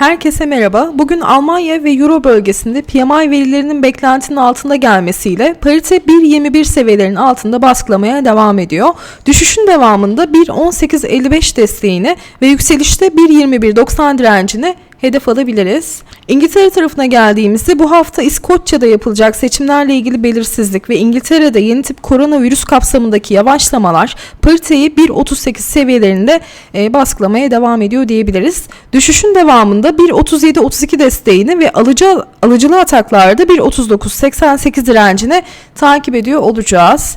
Herkese merhaba. Bugün Almanya ve Euro bölgesinde PMI verilerinin beklentinin altında gelmesiyle parite 1.21 seviyelerinin altında baskılamaya devam ediyor. Düşüşün devamında 1.1855 desteğini ve yükselişte 1.2190 direncini hedef alabiliriz. İngiltere tarafına geldiğimizde bu hafta İskoçya'da yapılacak seçimlerle ilgili belirsizlik ve İngiltere'de yeni tip koronavirüs kapsamındaki yavaşlamalar pariteyi 1.38 seviyelerinde e, baskılamaya devam ediyor diyebiliriz. Düşüşün devamında 1.37-32 desteğini ve alıcı alıcılı ataklarda 1.39-88 direncini takip ediyor olacağız.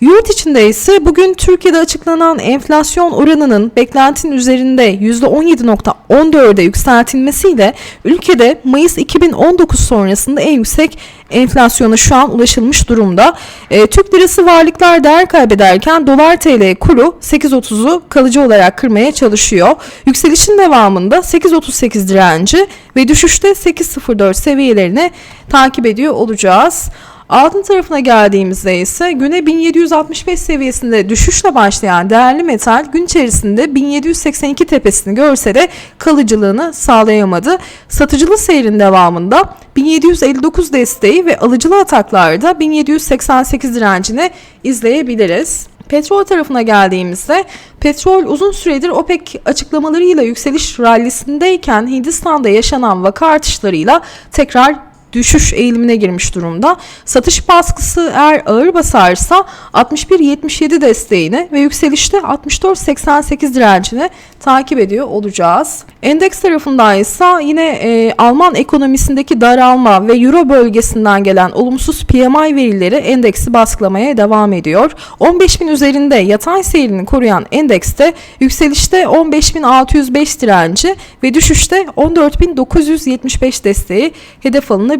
Yurt içinde ise bugün Türkiye'de açıklanan enflasyon oranının beklentinin üzerinde %17.14'e yükseltilmesiyle ülkede Mayıs 2019 sonrasında en yüksek enflasyona şu an ulaşılmış durumda. E, Türk lirası varlıklar değer kaybederken dolar TL kuru 8.30'u kalıcı olarak kırmaya çalışıyor. Yükselişin devamında 8.38 direnci ve düşüşte 8.04 seviyelerini takip ediyor olacağız. Altın tarafına geldiğimizde ise güne 1765 seviyesinde düşüşle başlayan değerli metal gün içerisinde 1782 tepesini görse de kalıcılığını sağlayamadı. Satıcılı seyrin devamında 1759 desteği ve alıcılı ataklarda 1788 direncini izleyebiliriz. Petrol tarafına geldiğimizde petrol uzun süredir OPEC açıklamalarıyla yükseliş rallisindeyken Hindistan'da yaşanan vaka artışlarıyla tekrar düşüş eğilimine girmiş durumda. Satış baskısı eğer ağır basarsa 61.77 desteğini ve yükselişte 64.88 direncini takip ediyor olacağız. Endeks tarafından ise yine e, Alman ekonomisindeki daralma ve Euro bölgesinden gelen olumsuz PMI verileri endeksi baskılamaya devam ediyor. 15.000 üzerinde yatay seyrini koruyan endekste yükselişte 15.605 direnci ve düşüşte 14.975 desteği hedef alınabilir.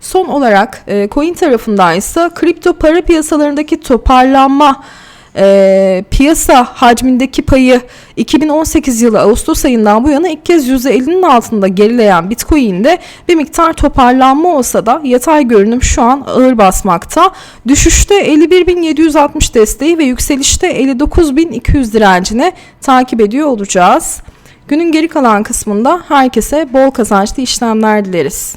Son olarak e, coin tarafından ise kripto para piyasalarındaki toparlanma e, piyasa hacmindeki payı 2018 yılı Ağustos ayından bu yana ilk kez %50'nin altında gerileyen Bitcoin'de bir miktar toparlanma olsa da yatay görünüm şu an ağır basmakta. Düşüşte 51.760 desteği ve yükselişte 59.200 direncini takip ediyor olacağız. Günün geri kalan kısmında herkese bol kazançlı işlemler dileriz.